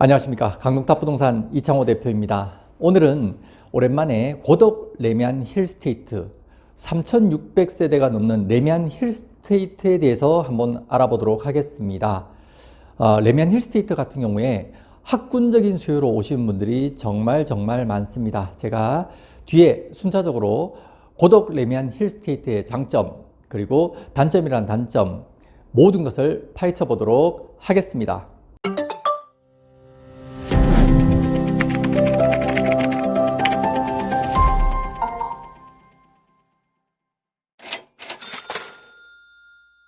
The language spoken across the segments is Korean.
안녕하십니까 강동탑 부동산 이창호 대표입니다. 오늘은 오랜만에 고덕 레미안 힐스테이트 3,600세대가 넘는 레미안 힐스테이트에 대해서 한번 알아보도록 하겠습니다. 어, 레미안 힐스테이트 같은 경우에 학군적인 수요로 오시는 분들이 정말 정말 많습니다. 제가 뒤에 순차적으로 고덕 레미안 힐스테이트의 장점 그리고 단점이란 단점 모든 것을 파헤쳐 보도록 하겠습니다.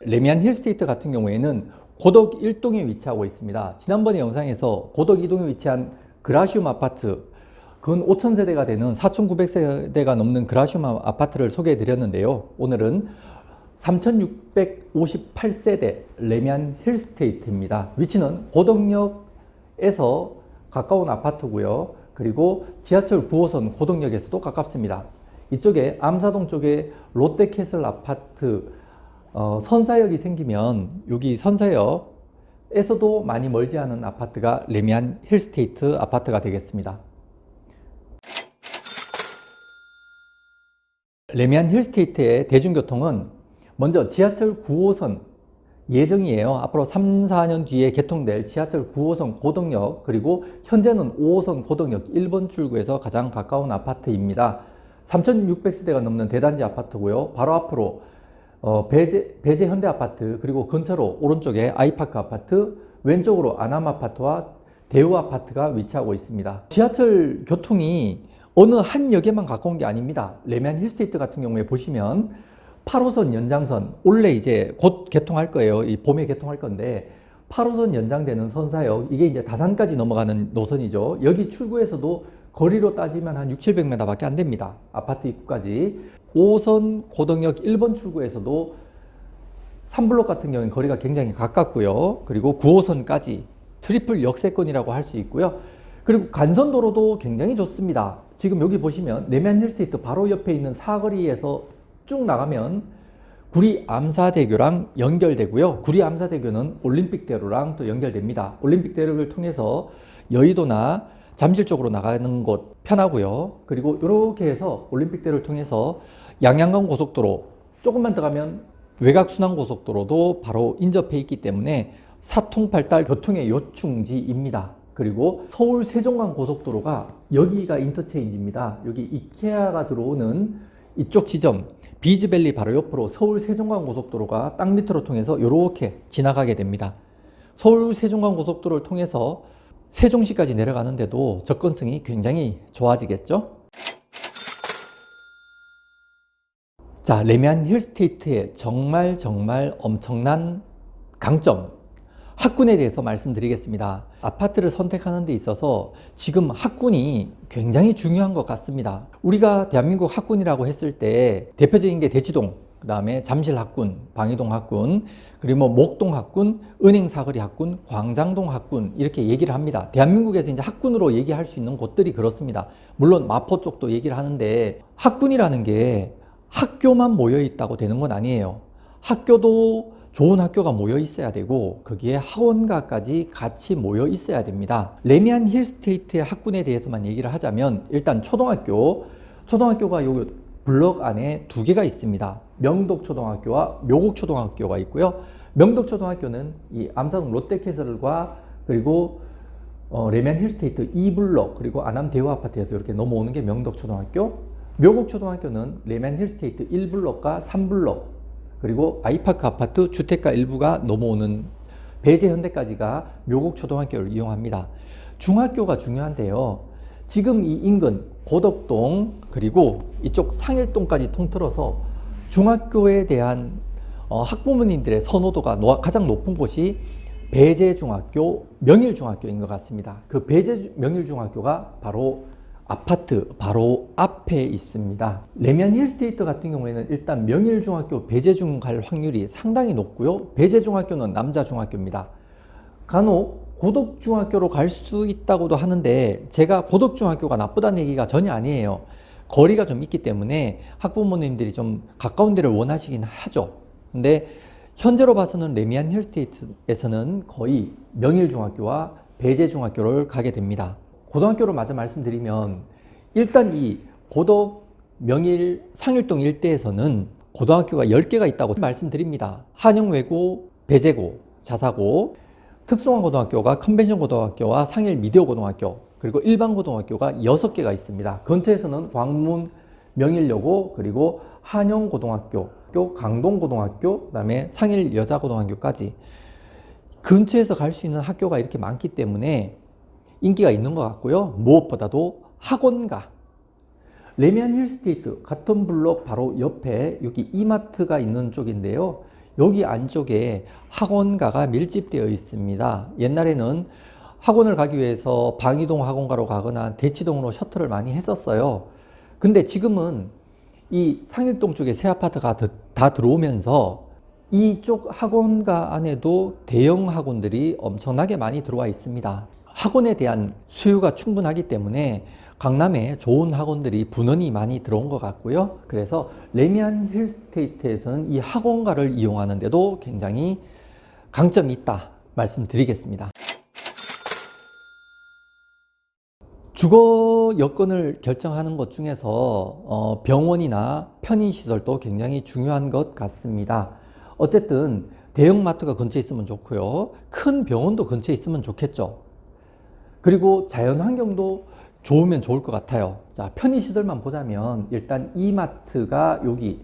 레미안 힐스테이트 같은 경우에는 고덕 1동에 위치하고 있습니다. 지난번에 영상에서 고덕 2동에 위치한 그라시움 아파트 근 5,000세대가 되는 4,900세대가 넘는 그라시움 아파트를 소개해 드렸는데요. 오늘은 3,658세대 레미안 힐스테이트입니다. 위치는 고덕역에서 가까운 아파트고요. 그리고 지하철 9호선 고덕역에서도 가깝습니다. 이쪽에 암사동 쪽에 롯데캐슬 아파트 어, 선사역이 생기면 여기 선사역에서도 많이 멀지 않은 아파트가 레미안 힐스테이트 아파트가 되겠습니다. 레미안 힐스테이트의 대중교통은 먼저 지하철 9호선 예정이에요. 앞으로 3, 4년 뒤에 개통될 지하철 9호선 고덕역 그리고 현재는 5호선 고덕역 1번 출구에서 가장 가까운 아파트입니다. 3,600세대가 넘는 대단지 아파트고요. 바로 앞으로 어, 배제, 배제 현대 아파트 그리고 근처로 오른쪽에 아이파크 아파트 왼쪽으로 아남 아파트와 대우 아파트가 위치하고 있습니다. 지하철 교통이 어느 한 역에만 가까운 게 아닙니다. 레미안 힐스테이트 같은 경우에 보시면 8호선 연장선 원래 이제 곧 개통할 거예요. 이 봄에 개통할 건데 8호선 연장되는 선사역 이게 이제 다산까지 넘어가는 노선이죠. 여기 출구에서도 거리로 따지면 한 6, 700m 밖에 안 됩니다. 아파트 입구까지. 5호선 고덕역 1번 출구에서도 3블록 같은 경우는 거리가 굉장히 가깝고요. 그리고 9호선까지 트리플 역세권이라고 할 수 있고요. 그리고 간선도로도 굉장히 좋습니다. 지금 여기 보시면 레미안 힐스테이트 바로 옆에 있는 사거리에서 쭉 나가면 구리 암사대교랑 연결되고요. 구리 암사대교는 올림픽대로랑 또 연결됩니다. 올림픽대로를 통해서 여의도나 잠실 쪽으로 나가는 곳 편하고요. 그리고 이렇게 해서 올림픽대로를 통해서 양양간 고속도로 조금만 더 가면 외곽순환 고속도로도 바로 인접해 있기 때문에 사통팔달 교통의 요충지입니다. 그리고 서울 세종간 고속도로가 여기가 인터체인지입니다. 여기 이케아가 들어오는 이쪽 지점 비즈밸리 바로 옆으로 서울 세종간 고속도로가 땅 밑으로 통해서 이렇게 지나가게 됩니다. 서울 세종간 고속도로를 통해서 세종시까지 내려가는데도 접근성이 굉장히 좋아지겠죠? 자, 레미안 힐스테이트의 정말 정말 엄청난 강점, 학군에 대해서 말씀드리겠습니다. 아파트를 선택하는 데 있어서 지금 학군이 굉장히 중요한 것 같습니다. 우리가 대한민국 학군이라고 했을 때 대표적인 게 대치동, 그 다음에 잠실 학군, 방이동 학군, 그리고 뭐 목동 학군, 은행 사거리 학군, 광장동 학군 이렇게 얘기를 합니다. 대한민국에서 이제 학군으로 얘기할 수 있는 곳들이 그렇습니다. 물론 마포 쪽도 얘기를 하는데 학군이라는 게 학교만 모여 있다고 되는 건 아니에요. 학교도 좋은 학교가 모여 있어야 되고 거기에 학원가까지 같이 모여 있어야 됩니다. 레미안 힐스테이트의 학군에 대해서만 얘기를 하자면 일단 초등학교, 초등학교가 요 블럭 안에 두 개가 있습니다. 명덕초등학교와 묘곡초등학교가 있고요. 명덕초등학교는 이 암사동 롯데캐슬과 그리고 어, 레미안 힐스테이트 2블럭 그리고 아남 대우 아파트에서 이렇게 넘어오는 게 명덕초등학교. 묘곡초등학교는 레미안 힐스테이트 1블럭과 3블럭 그리고 아이파크 아파트 주택가 일부가 넘어오는 배제 현대까지가 묘곡 초등학교를 이용합니다. 중학교가 중요한데요. 지금 이 인근 고덕동 그리고 이쪽 상일동까지 통틀어서 중학교에 대한 어, 학부모님들의 선호도가 노, 가장 높은 곳이 배제중학교, 명일중학교인 것 같습니다. 그 배제 명일중학교가 바로 아파트 바로 앞에 있습니다. 레미안 힐스테이트 같은 경우에는 일단 명일중학교 배재중 갈 확률이 상당히 높고요. 배재중학교는 남자 중학교입니다. 간혹 고덕중학교로 갈 수 있다고도 하는데 제가 고덕중학교가 나쁘다는 얘기가 전혀 아니에요. 거리가 좀 있기 때문에 학부모님들이 좀 가까운 데를 원하시긴 하죠. 근데 현재로 봐서는 레미안 힐스테이트에서는 거의 명일중학교와 배재중학교를 가게 됩니다. 고등학교로 마저 말씀드리면 일단 이 고덕, 명일, 상일동 일대에서는 고등학교가 10개가 있다고 말씀드립니다. 한영외고, 배재고, 자사고, 특성화 고등학교가 컨벤션 고등학교와 상일 미디어 고등학교, 그리고 일반 고등학교가 6개가 있습니다. 근처에서는 광문, 명일여고, 그리고 한영 고등학교, 강동 고등학교, 그다음에 상일 여자 고등학교까지 근처에서 갈 수 있는 학교가 이렇게 많기 때문에 인기가 있는 것 같고요. 무엇보다도 학원가. 레미안 힐스테이트 같은 블록 바로 옆에 여기 이마트가 있는 쪽인데요. 여기 안쪽에 학원가가 밀집되어 있습니다. 옛날에는 학원을 가기 위해서 방이동 학원가로 가거나 대치동으로 셔틀을 많이 했었어요. 근데 지금은 이 상일동 쪽에 새 아파트가 더- 다 들어오면서 이쪽 학원가 안에도 대형 학원들이 엄청나게 많이 들어와 있습니다. 학원에 대한 수요가 충분하기 때문에 강남에 좋은 학원들이 분원이 많이 들어온 것 같고요. 그래서 레미안 힐스테이트에서는 이 학원가를 이용하는데도 굉장히 강점이 있다 말씀드리겠습니다. 주거 여건을 결정하는 것 중에서 어, 병원이나 편의시설도 굉장히 중요한 것 같습니다. 어쨌든 대형마트가 근처에 있으면 좋고요. 큰 병원도 근처에 있으면 좋겠죠. 그리고 자연 환경도 좋으면 좋을 것 같아요. 자, 편의 시설만 보자면 일단 이마트가 여기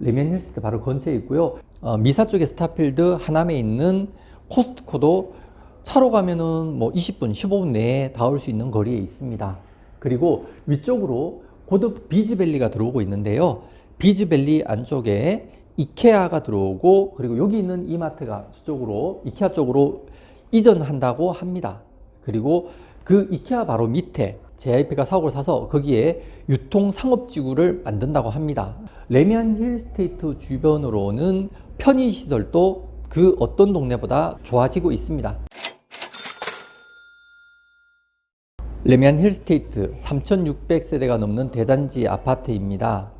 레미안 힐스테 바로 근처에 있고요. 어, 미사 쪽에 스타필드, 하남에 있는 코스트코도 차로 가면은 뭐 20분, 15분 내에 닿을 수 있는 거리에 있습니다. 그리고 위쪽으로 고덕 비즈밸리가 들어오고 있는데요. 비즈밸리 안쪽에 이케아가 들어오고 그리고 여기 있는 이마트가 저쪽으로 이케아 쪽으로 이전한다고 합니다. 그리고 그 이케아 바로 밑에 JIP가 사옥을 사서 거기에 유통 상업지구를 만든다고 합니다. 레미안 힐스테이트 주변으로는 편의 시설도 그 어떤 동네보다 좋아지고 있습니다. 레미안 힐스테이트 3,600세대가 넘는 대단지 아파트입니다.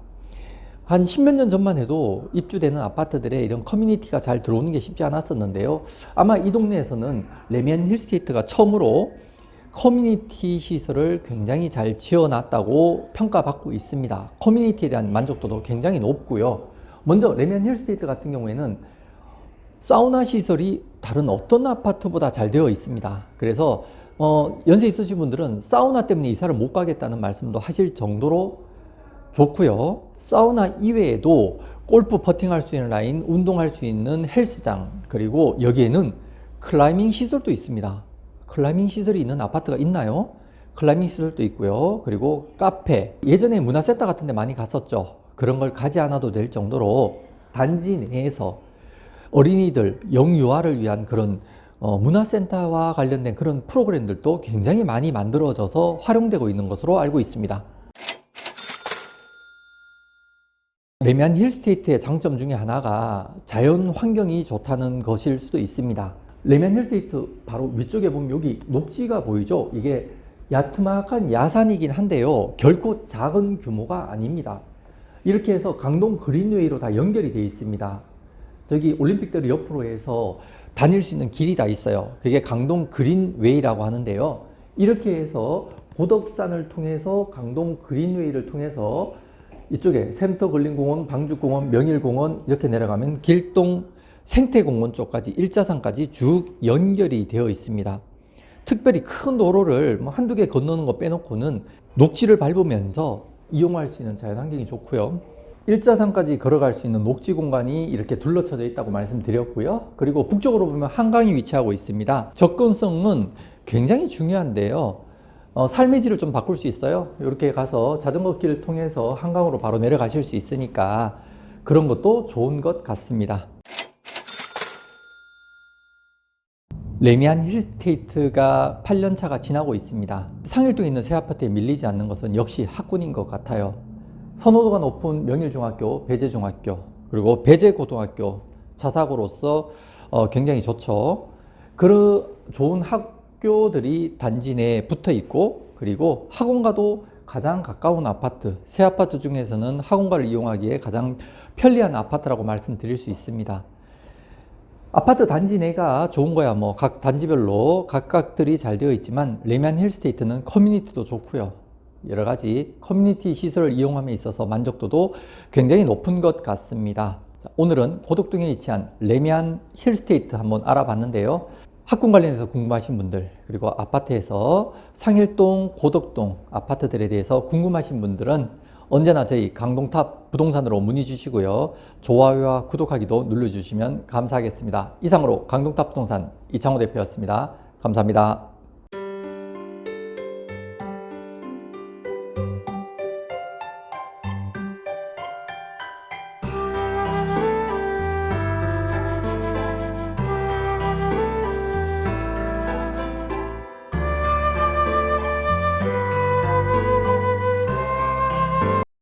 한 십몇 년 전만 해도 입주되는 아파트들에 이런 커뮤니티가 잘 들어오는 게 쉽지 않았었는데요. 아마 이 동네에서는 레미안 힐스테이트가 처음으로 커뮤니티 시설을 굉장히 잘 지어놨다고 평가받고 있습니다. 커뮤니티에 대한 만족도도 굉장히 높고요. 먼저 레미안 힐스테이트 같은 경우에는 사우나 시설이 다른 어떤 아파트보다 잘 되어 있습니다. 그래서 어, 연세 있으신 분들은 사우나 때문에 이사를 못 가겠다는 말씀도 하실 정도로 좋고요. 사우나 이외에도 골프 퍼팅할 수 있는 라인, 운동할 수 있는 헬스장, 그리고 여기에는 클라이밍 시설도 있습니다. 클라이밍 시설이 있는 아파트가 있나요? 클라이밍 시설도 있고요. 그리고 카페. 예전에 문화센터 같은 데 많이 갔었죠. 그런 걸 가지 않아도 될 정도로 단지 내에서 어린이들 영유아를 위한 그런 어, 문화센터와 관련된 그런 프로그램들도 굉장히 많이 만들어져서 활용되고 있는 것으로 알고 있습니다. 레미안 힐스테이트의 장점 중에 하나가 자연 환경이 좋다는 것일 수도 있습니다. 레미안 힐스테이트 바로 위쪽에 보면 여기 녹지가 보이죠? 이게 야트막한 야산이긴 한데요. 결코 작은 규모가 아닙니다. 이렇게 해서 강동 그린웨이로 다 연결이 되어 있습니다. 저기 올림픽대로 옆으로 해서 다닐 수 있는 길이 다 있어요. 그게 강동 그린웨이라고 하는데요. 이렇게 해서 고덕산을 통해서 강동 그린웨이를 통해서 이쪽에 센터 근린공원, 방주공원, 명일공원 이렇게 내려가면 길동 생태공원 쪽까지 일자산까지 쭉 연결이 되어 있습니다. 특별히 큰 도로를 뭐 한두 개 건너는 거 빼놓고는 녹지를 밟으면서 이용할 수 있는 자연 환경이 좋고요. 일자산까지 걸어갈 수 있는 녹지 공간이 이렇게 둘러쳐져 있다고 말씀드렸고요. 그리고 북쪽으로 보면 한강이 위치하고 있습니다. 접근성은 굉장히 중요한데요. 어, 삶의 질을 좀 바꿀 수 있어요. 이렇게 가서 자전거 길을 통해서 한강으로 바로 내려가실 수 있으니까 그런 것도 좋은 것 같습니다. 레미안 힐스테이트가 8년차가 지나고 있습니다. 상일동에 있는 새 아파트에 밀리지 않는 것은 역시 학군인 것 같아요. 선호도가 높은 명일중학교, 배재중학교, 그리고 배재고등학교, 자사고로서 어, 굉장히 좋죠. 그런 좋은 학 교들이 단지 내에 붙어 있고, 그리고 학원가도 가장 가까운 아파트, 새 아파트 중에서는 학원가를 이용하기에 가장 편리한 아파트라고 말씀드릴 수 있습니다. 아파트 단지 내가 좋은 거야. 뭐 각 단지별로 각각들이 잘 되어 있지만 레미안 힐스테이트는 커뮤니티도 좋고요. 여러 가지 커뮤니티 시설을 이용함에 있어서 만족도도 굉장히 높은 것 같습니다. 자, 오늘은 고덕동에 위치한 레미안 힐스테이트 한번 알아봤는데요 학군 관련해서 궁금하신 분들 그리고 아파트에서 상일동 고덕동 아파트들에 대해서 궁금하신 분들은 언제나 저희 강동탑 부동산으로 문의 주시고요. 좋아요와 구독하기도 눌러주시면 감사하겠습니다. 이상으로 강동탑 부동산 이창호 대표였습니다. 감사합니다.